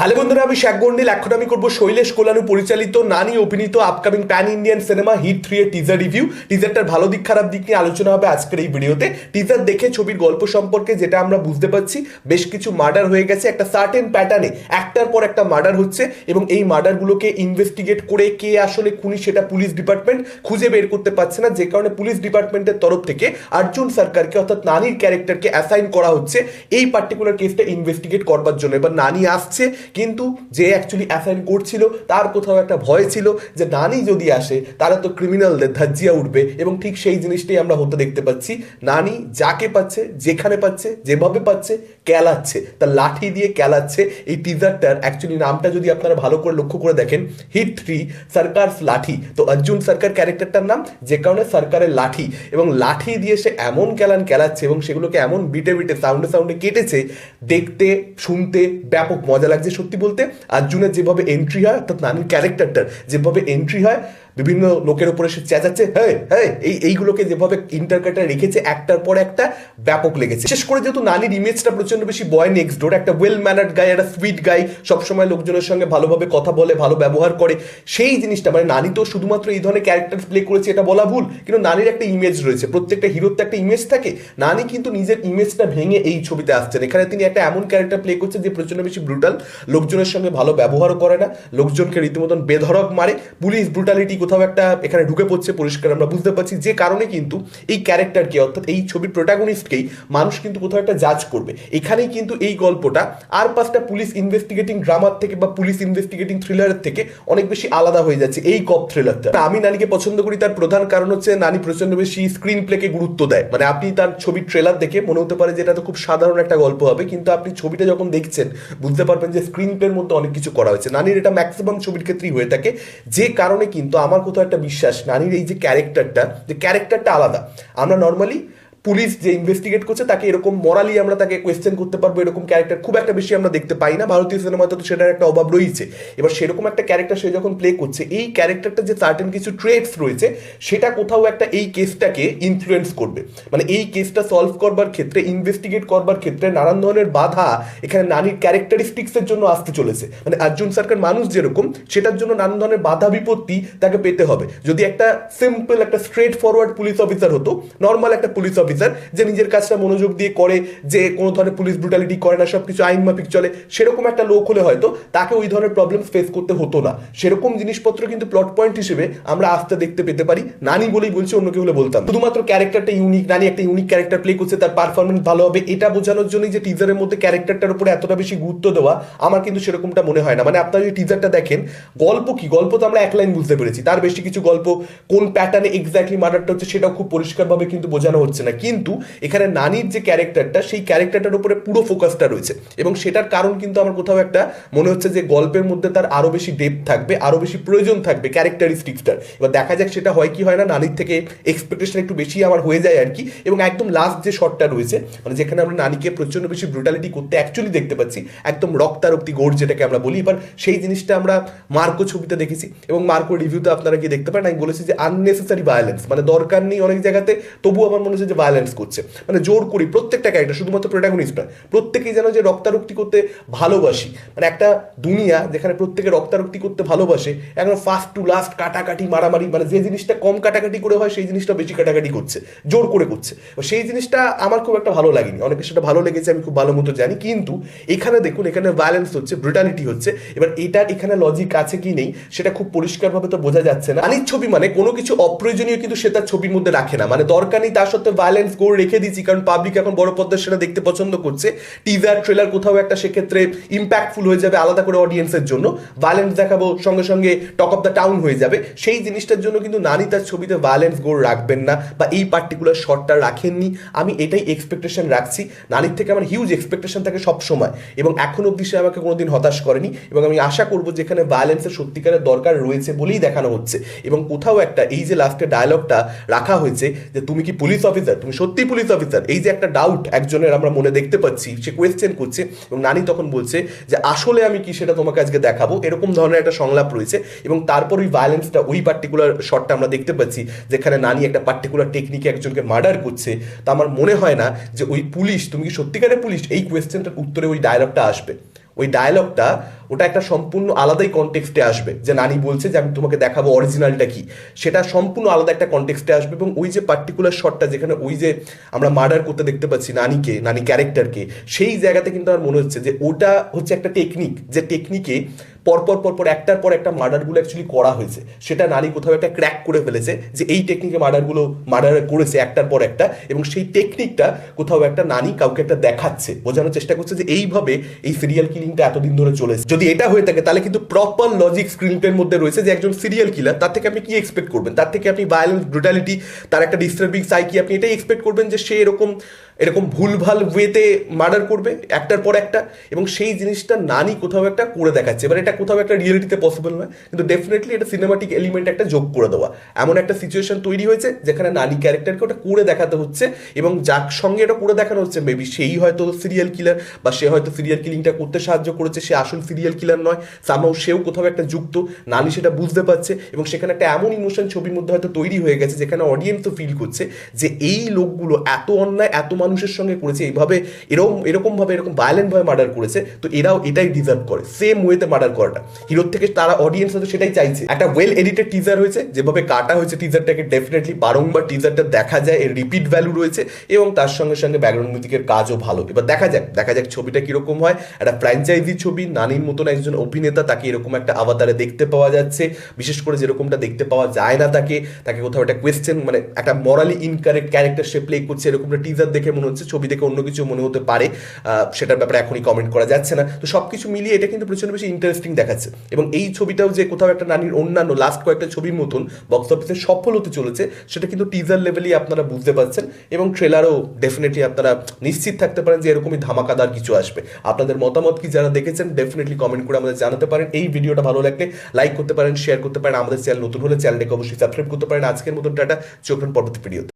Hello বন্ধুরা, আমি শেখ গন্ডিল এখন আমি করব। শৈলেশ কোলানু পরিচালিত নানি অভিনীত upcoming pan Indian cinema hit three এর টিজার রিভিউ টিজারটার ভালো দিক, খারাপ দিক নিয়ে আলোচনা হবে আজকের এই ভিডিওতে। টিজার দেখে ছবির গল্প সম্পর্কে যেটা আমরা বুঝতে পারছি, বেশ কিছু মার্ডার হয়ে গেছে। একটা সার্টেন প্যাটার্নে একটার পর একটা মার্ডার হচ্ছে এবং এই মার্ডারগুলোকে ইনভেস্টিগেট করে কে আসলে খুনি সেটা পুলিশ ডিপার্টমেন্ট খুঁজে বের করতে পারছে না। যে কারণে পুলিশ ডিপার্টমেন্টের তরফ থেকে অর্জুন সরকারকে, অর্থাৎ নানির ক্যারেক্টারকে অ্যাসাইন করা হচ্ছে। এই পার্টিকুলার কেসটা ইনভেস্টিগেট করবার জন্য। এবার নানি আসছে কিন্তু যে অ্যাকচুয়ালি অ্যাসাইন করছিল, তার কোথাও একটা ভয় ছিল যে নানি যদি আসে তারা তো ক্রিমিনালদের ধাজ্জিয়া উঠবে। এবং ঠিক সেই জিনিসটাই আমরা হতে দেখতে পাচ্ছি। নানি যাকে পাচ্ছে, যেখানে পাচ্ছে, যেভাবে পাচ্ছে ক্যালাচ্ছে তার লাঠি দিয়ে ক্যালাচ্ছে এই টিজারটার অ্যাকচুয়ালি নামটা যদি আপনারা ভালো করে লক্ষ্য করে দেখেন হিট থ্রি সরকার লাঠি তো অর্জুন সরকার ক্যারেক্টারটার নাম, যে কারণে সরকারের লাঠি এবং লাঠি দিয়ে সে এমন ক্যালান ক্যালাচ্ছে এবং সেগুলোকে এমন বিটে বিটে সাউন্ডে সাউন্ডে কেটেছে, দেখতে, শুনতে ব্যাপক মজা লাগছে সত্যি বলতে। অর্জুনের যেভাবে এন্ট্রি হয়, অর্থাৎ নানির ক্যারেক্টারটার যেভাবে এন্ট্রি হয় বিভিন্ন লোকের উপরে সে চেঁচাচ্ছে হ্যাঁ হ্যাঁ এই, এইগুলোকে যেভাবে ইন্টারকাটা রেখেছে, একটার পর একটা ব্যাপক লেগেছে। বিশেষ করে যেহেতু নানির ইমেজটা প্রচণ্ড বেশি বয় নেক্সট ডোর একটা ওয়েল ম্যানার্ড গাই একটা সুইট গাই সবসময় লোকজনের সঙ্গে ভালোভাবে কথা বলে, ভালো ব্যবহার করে, সেই জিনিসটা মানে নানি তো শুধুমাত্র এই ধরনের ক্যারেক্টার প্লে করেছে, এটা বলা ভুল, কিন্তু নানির একটা ইমেজ রয়েছে, প্রত্যেকটা হিরোর তো একটা ইমেজ থাকে। নানি কিন্তু নিজের ইমেজটা ভেঙে এই ছবিতে আসছেন। এখানে তিনি একটা এমন ক্যারেক্টার প্লে করছেন যে প্রচণ্ড বেশি ব্রুটাল লোকজনের সঙ্গে ভালো ব্যবহারও করে না, লোকজনকে রীতিমতন বেধড়ক মারে, পুলিশ ব্রুটালিটি কোথাও একটা এখানে ঢুকে পড়ছে পরিষ্কার, আমরা বুঝতে পারছি যে কারণে কিন্তু এই ক্যারেক্টারকে, অর্থাৎ এই ছবির প্রোটাগনিস্টকেই মানুষ কিন্তু কোথাও একটা জাজ করবে। এখানেই কিন্তু এই গল্পটা আর পাঁচটা পুলিশ ইনভেস্টিগেটিং ড্রামার থেকে বা পুলিশ ইনভেস্টিগেটিং থ্রিলারের থেকে অনেক বেশি আলাদা হয়ে যাচ্ছে এই কপ থ্রিলারটা আমি নানিকে পছন্দ করি, তার প্রধান কারণ হচ্ছে নানি প্রচণ্ড বেশি স্ক্রিন প্লেকে গুরুত্ব দেয়। মানে আপনি তার ছবির ট্রেলার দেখে মনে হতে পারে যে এটা তো খুব সাধারণ একটা গল্প হবে, কিন্তু আপনি ছবিটা যখন দেখছেন, বুঝতে পারবেন যে স্ক্রিন প্লের মধ্যে অনেক কিছু করা হয়েছে। নানির এটা ম্যাক্সিমাম ছবির ক্ষেত্রেই হয়ে থাকে। যে কারণে কিন্তু আমার কোথাও একটা বিশ্বাস নানির এই যে ক্যারেক্টারটা যে ক্যারেক্টারটা আলাদা। আমরা নর্মালি পুলিশ যে ইনভেস্টিগেট করছে, তাকে এরকম মরালি আমরা তাকে কোয়েশ্চেন করতে পারব, এরকম ক্যারেক্টার খুব একটা বেশি আমরা দেখতে পাই না। ভারতীয় সিনেমাতে তো সেটার একটা অভাব রয়েছে। এবার সেরকম একটা ক্যারেক্টার সে যখন প্লে করছে, এই ক্যারেক্টারটা যে সার্টেন কিছু ট্রেটস রয়েছে, সেটা কোথাও একটা এই কেসটাকে ইনফ্লুয়েন্স করবে। মানে এই কেসটা সলভ করবার ক্ষেত্রে ইনভেস্টিগেট করবার ক্ষেত্রে নানান ধরনের বাধা এখানে নারীর ক্যারেক্টারিস্টিক্সের জন্য আসতে চলেছে। মানে অর্জুন সরকার মানুষ যেরকম, সেটার জন্য নানান ধরনের বাধা বিপত্তি তাকে পেতে হবে। যদি একটা সিম্পল একটা স্ট্রেট ফরওয়ার্ড পুলিশ অফিসার হতো নর্মাল একটা পুলিশ অফিসার যে নিজের কাজটা মনোযোগ দিয়ে করে, যে কোনো ধরনের পুলিশ ব্রুটালিটি করে না সব কিছু আইন মাফিক চলে, সেরকম একটা লোক হলে হয়তো তাকে ওই ধরনের প্রবলেম ফেস করতে হতো না। সেরকম জিনিসপত্র কিন্তু প্লট পয়েন্ট হিসেবে আমরা আসতে দেখতে পেতে পারি। নানি বলেই বলছি, অন্য কেউ হলে বলতাম শুধুমাত্র ক্যারেক্টারটা ইউনিক নানি একটা ইউনিক ক্যারেক্টার প্লে করছে, তার পারফরমেন্স ভালো হবে, এটা বোঝানোর জন্য যে টিজারের মধ্যে ক্যারেক্টারটার উপরে এতটা বেশি গুরুত্ব দেওয়া, আমার কিন্তু সেরকমটা মনে হয় না। মানে আপনারা যদি টিজারটা দেখেন, গল্প কি? গল্প তো আমরা এক লাইন বুঝতে পেরেছি। তার বেশি কিছু গল্প কোন প্যাটার্নে এক্স্যাক্টলি মার্ডারটা হচ্ছে, সেটাও খুব পরিষ্কারভাবে কিন্তু বোঝানো হচ্ছে না। কিন্তু এখানে নানির যে ক্যারেক্টারটা, সেই ক্যারেক্টারটার উপরে পুরো ফোকাসটা রয়েছে। এবং সেটার কারণ কিন্তু আমার কোথাও একটা মনে হচ্ছে যে গল্পের মধ্যে তার আরও বেশি ডেপ থাকবে, আরও বেশি প্রয়োজন থাকবে ক্যারেক্টারিস্টিক্সটার এবার দেখা যাক সেটা হয় কি হয় না, নানির থেকে এক্সপেকটেশন একটু বেশি আমার হয়ে যায় আর কি এবং একদম লাস্ট যে শটটা রয়েছে মানে যেখানে আমরা নানিকে প্রচণ্ড বেশি ব্রুটালিটি করতে অ্যাকচুয়ালি দেখতে পাচ্ছি, একদম রক্তারক্তি গোড় যেটাকে আমরা বলি। এবার সেই জিনিসটা আমরা মার্কো ছবিতে দেখেছি এবং মার্কো রিভিউতে আপনারা কি দেখতে পারেন। আমি বলেছি যে আননেসেসারি ভায়োলেন্স মানে দরকার নেই অনেক জায়গাতে। তবুও আমার মনে হচ্ছে যে ভায়োলেন্স করছে। মানে জোর করি প্রত্যেকটা ক্যারেক্টার শুধুমাত্র প্রোটাগনিস্ট প্রত্যেকেই যেন যে রক্তারক্তি করতে ভালোবাসি। মানে একটা দুনিয়া যেখানে প্রত্যেকে রক্তারক্তি করতে ভালোবাসে, একদম ফার্স্ট টু লাস্ট কাটাকাটি মারামারি মানে যে জিনিসটা কম কাটাকাটি করে হয়, সেই জিনিসটা বেশি কাটাকাটি করছে, জোর করে করছে। সেই জিনিসটা আমার খুব একটা ভালো লাগেনি। অনেকে সেটা ভালো লেগেছে, আমি খুব ভালো মতো জানি। কিন্তু এখানে দেখুন, এখানে ভায়োলেন্স হচ্ছে ব্রুটালিটি হচ্ছে। এবার এটার এখানে লজিক আছে কি নেই, সেটা খুব পরিষ্কারভাবে তো বোঝা যাচ্ছে না। আনির ছবি মানে কোনো কিছু অপ্রয়োজনীয় কিন্তু সে তার ছবির মধ্যে রাখে না। মানে দরকার নেই তার সত্ত্বে গোল রেখে দিচ্ছি কারণ পাবলিক এখন বড় পর্দার সেটা দেখতে পছন্দ করছে। টিজার ট্রেলার কোথাও একটা সেক্ষেত্রে ইম্প্যাক্টফুল হয়ে যাবে আলাদা করে অডিয়েন্সের জন্য। ভায়োলেন্স দেখাবো, সঙ্গে সঙ্গে টক অফ দ্য টাউন হয়ে যাবে। সেই জিনিসটার জন্য কিন্তু নানি তার ছবিতে ভায়োলেন্স গোল রাখবেন না বা এই পার্টিকুলার শটটা রাখেননি। আমি এটাই এক্সপেকটেশন রাখছি। নানির থেকে আমার হিউজ এক্সপেকটেশন থাকে সবসময়। এবং এখন অব্দি সে আমাকে কোনোদিন হতাশ করেনি। এবং আমি আশা করব যেখানে ভায়োলেন্সের সত্যিকারের দরকার রয়েছে বলেই দেখানো হচ্ছে। এবং কোথাও একটা এই যে লাস্টে ডায়লগটা রাখা হয়েছে যে, তুমি কি পুলিশ অফিসার তুমি সত্যি পুলিশ অফিসার এই যে একটা ডাউট একজনের আমরা মনে দেখতে পাচ্ছি, সে কোয়েশ্চেন করছে এবং নানি তখন বলছে যে, আসলে আমি কি সেটা তোমাকে আজকে দেখাবো? এরকম ধরনের একটা সংলাপ রয়েছে এবং তারপর ওই ভায়োলেন্সটা ওই পার্টিকুলার শটটা আমরা দেখতে পাচ্ছি যেখানে নানি একটা পার্টিকুলার টেকনিকে একজনকে মার্ডার করছে। তা আমার মনে হয় না যে ওই পুলিশ তুমি কি সত্যিকারের পুলিশ এই কোয়েশ্চেনটার উত্তরে ওই ডায়লগটা আসবে। ওই ডায়লগটা ওটা একটা সম্পূর্ণ আলাদাই কনটেক্সটে আসবে। যে নানি বলছে যে, আমি তোমাকে দেখাবো অরিজিনালটা কি? সেটা সম্পূর্ণ আলাদা একটা কনটেক্সটে আসবে এবং ওই যে পার্টিকুলার শটটা যেখানে ওই যে আমরা মার্ডার করতে দেখতে পাচ্ছি নানিকে, নানি ক্যারেক্টারকে সেই জায়গাতে কিন্তু আমার মনে হচ্ছে যে, ওটা হচ্ছে একটা টেকনিক যে টেকনিকে পরপর পরপর, একটার পর একটা মার্ডারগুলো অ্যাকচুয়ালি করা হয়েছে। সেটা নারী কোথাও একটা ক্র্যাক করে ফেলেছে যে, এই টেকনিকে মার্ডারগুলো মার্ডার করেছে একটার পর একটা এবং সেই টেকনিকটা কোথাও একটা নানি কাউকে একটা দেখাচ্ছে, বোঝানোর চেষ্টা করছে যে, এইভাবে এই সিরিয়াল কিলিংটা এতদিন ধরে চলেছে যদি এটা হয়ে থাকে, তাহলে কিন্তু প্রপার লজিক স্ক্রিনপ্লের মধ্যে রয়েছে যে একজন সিরিয়াল কিলার তার থেকে আপনি কি এক্সপেক্ট করবেন? তার থেকে আপনি ভায়োলেন্স ব্রুটালিটি তার একটা ডিস্টার্বিং সাইকি আপনি এটাই এক্সপেক্ট করবেন যে সে এরকম এরকম ভুলভাল ওয়েতে মার্ডার করবে, একটার পর একটা, এবং সেই জিনিসটা নানি কোথাও একটা করে দেখাচ্ছে। এবার এটা কোথাও একটা রিয়েলিটিতে পসিবল নয়, কিন্তু ডেফিনেটলি এটা সিনেমাটিক এলিমেন্ট একটা যোগ করে দেওয়া। এমন একটা সিচুয়েশন তৈরি হয়েছে, যেখানে নানি ক্যারেক্টারকে ওটা করে দেখাতে হচ্ছে, এবং যার সঙ্গে এটা করে দেখানো হচ্ছে মেবি সেই হয়তো সিরিয়াল কিলার বা সে হয়তো সিরিয়াল কিলিংটা করতে সাহায্য করেছে, সে আসল সিরিয়াল কিলার নয় সামাও সেও কোথাও একটা যুক্ত, নানি সেটা বুঝতে পারছে, এবং সেখানে একটা এমন ইমোশন ছবির মধ্যে হয়তো তৈরি হয়ে গেছে, যেখানে অডিয়েন্সও ফিল করছে, যে এই লোকগুলো এত অন্যায়, এত মানুষের সঙ্গে করেছে, এইভাবে এরকম এরকমভাবে এরকম ভায়োলেন্টভাবে মার্ডার করেছে, তো এরাও এটাই ডিজার্ভ করে। সেম ওয়েতে মার্ডার করাটা। হিরোর থেকে তারা অডিয়েন্স হয়তো সেটাই চাইছে। একটা ওয়েল এডিটেড টিজার হয়েছে, যেভাবে কাটা হয়েছে টিজারটাকে ডেফিনেটলি বারংবার টিজারটা দেখা যায়, এর রিপিট ভ্যালু রয়েছে, এবং তার সঙ্গে সঙ্গে ব্যাকগ্রাউন্ড মিউজিকের কাজও ভালো। এবার দেখা যাক দেখা যাক ছবিটা কীরকম হয়। একটা ফ্র্যাঞ্চাইজি ছবি, নানির মতন একজন অভিনেতা তাকে এরকম একটা আবাতারে দেখতে পাওয়া যাচ্ছে। বিশেষ করে যেরকমটা দেখতে পাওয়া যায় না তাকে তাকে কোথাও একটা কোয়েশ্চেন মানে একটা মরালি ইনকারেক্ট ক্যারেক্টার সে প্লে করছে এরকমটা টিজার দেখে মনে হচ্ছে, ছবি দেখে অন্য কিছু মনে হতে পারে সেটার ব্যাপারে এখনই কমেন্ট করা যাচ্ছে না। তো সব কিছু মিলিয়ে এটা কিন্তু প্রচণ্ড বেশি ইন্টারেস্টিং দেখাচ্ছে। এবং এই ছবিটাও যে কোথাও একটা নানির অন্যান্য লাস্ট কয়েকটা ছবির মতন বক্স অফিসে সফল হতে চলেছে, সেটা কিন্তু টিজার লেভেলেই আপনারা বুঝতে পারছেন এবং ট্রেলারও ডেফিনেটলি আপনারা নিশ্চিত থাকতে পারেন যে এরকমই ধামাকাদার কিছু আসবে। আপনাদের মতামত কি যারা দেখেছেন ডেফিনেটলি কমেন্ট করে আমাদের জানাতে পারেন। এই ভিডিওটা ভালো লাগলে লাইক করতে পারেন শেয়ার করতে পারেন। আমাদের চ্যানেল নতুন হলে চ্যানেলটাকে অবশ্যই সাবস্ক্রাইব করতে পারেন। আজকের মতন টাটা, চোখ পরবর্তী ভিডিওতে